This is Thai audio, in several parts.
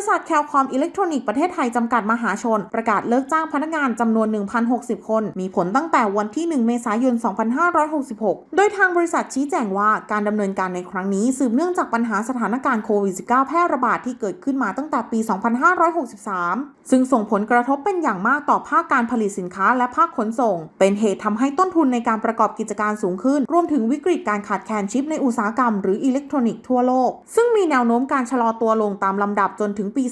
ริษัทแคลคอมอิเล็กทรอนิกส์ประเทศไทยจำกัดมหาชน ประกาศเลิกจ้างพนักงานจำนวน 1,060 คน มีผลตั้งแต่วันที่ 1 เมษายน 2566 โดยทางบริษัทชี้แจงว่าการดำเนินการในครั้งนี้ สืบเนื่องจากปัญหาสถานการณ์โควิด -19 แพร่ระบาดที่เกิดขึ้นมาตั้งแต่ปี 2563 ซึ่งส่งผลกระทบเป็นอย่างมากต่อภาคการผลิตสินค้าและภาคขนส่ง เป็นเหตุทำให้ต้นทุนในการประกอบกิจการสูงขึ้น รวมถึงวิกฤตการขาดแคลนชิปในอุตสาหกรรมหรืออิเล็กทรอนิกส์ทั่วโลก ซึ่งมีแนวโน้มการชะลอตัวลงตามลำดับจนถึงปี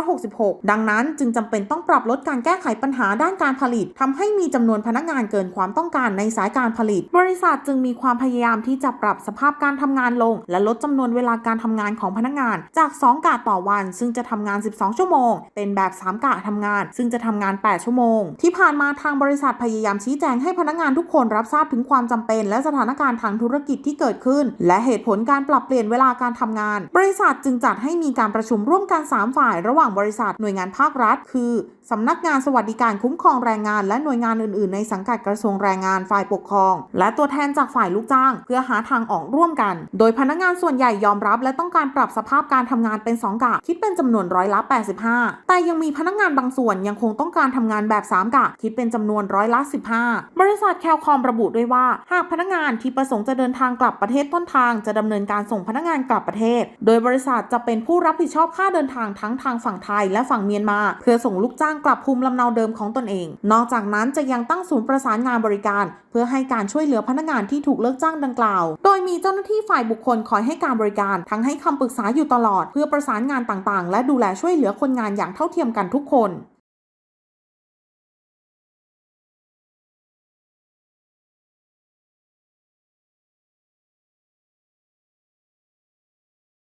2566 ดังนั้นจึงจำเป็นต้องปรับลดการแก้ไขปัญหาด้านการผลิตทำให้มีจำนวนพนักงานเกินความต้องการในสายการผลิต บริษัทจึงมีความพยายามที่จะปรับสภาพการทำงานลง และลดจำนวนเวลาการทำงานของพนักงาน จาก 2 กะต่อวัน ซึ่งจะทำงาน 12 ชั่วโมง เป็นแบบ 3 กะทำงาน ซึ่งจะทำงาน 8 ชั่วโมง ที่ผ่านมาทางบริษัทพยายามชี้แจงให้พนักงานทุกคนรับทราบถึงความจำเป็น และสถานการณ์ทางธุรกิจที่เกิดขึ้น และเหตุผลการปรับเปลี่ยนเวลาการทำงาน บริษัทจึงจัดให้มีการประชุมร่วมกัน3 ฝ่ายระหว่างบริษัทหน่วยงานภาครัฐ คือสำนักงานสวัสดิการคุ้มครองแรงงาน และหน่วยงานอื่น ๆ ในสังกัดกระทรวงแรงงานฝ่ายปกครอง และตัวแทนจากฝ่ายลูกจ้าง เพื่อหาทางออกร่วมกัน โดยพนักงานส่วนใหญ่ยอมรับ และต้องการปรับสภาพการทำงานเป็น 2กะคิดเป็นจำนวนร้อยละ 85 แต่ยังมีพนักงานบางส่วนยังคงต้องการทำงานแบบ 3กะคิดเป็นจำนวนร้อยละ 15 บริษัทแคลคอมระบุด้วยว่า หากพนักงานที่ประสงค์จะเดินทางกลับประเทศต้นทาง จะดำเนินการส่งพนักงานกลับประเทศ โดยบริษัทจะเป็นผู้รับผิดชอบค่าเดินนทางทั้งทางฝั่งไทยและฝั่งเมียนมา เพื่อส่งลูกจ้างกลับภูมิลำเนาเดิมของตนเอง นอกจากนั้นจะยังตั้งศูนย์ประสานงานบริการ เพื่อให้การช่วยเหลือพนักงานที่ถูกเลิกจ้างดังกล่าว โดยมีเจ้าหน้าที่ฝ่ายบุคคลคอยให้การบริการ ทั้งให้คำปรึกษาอยู่ตลอด เพื่อประสานงานต่างๆ และดูแลช่วยเหลือคนงานอย่างเท่าเทียมกันทุกคน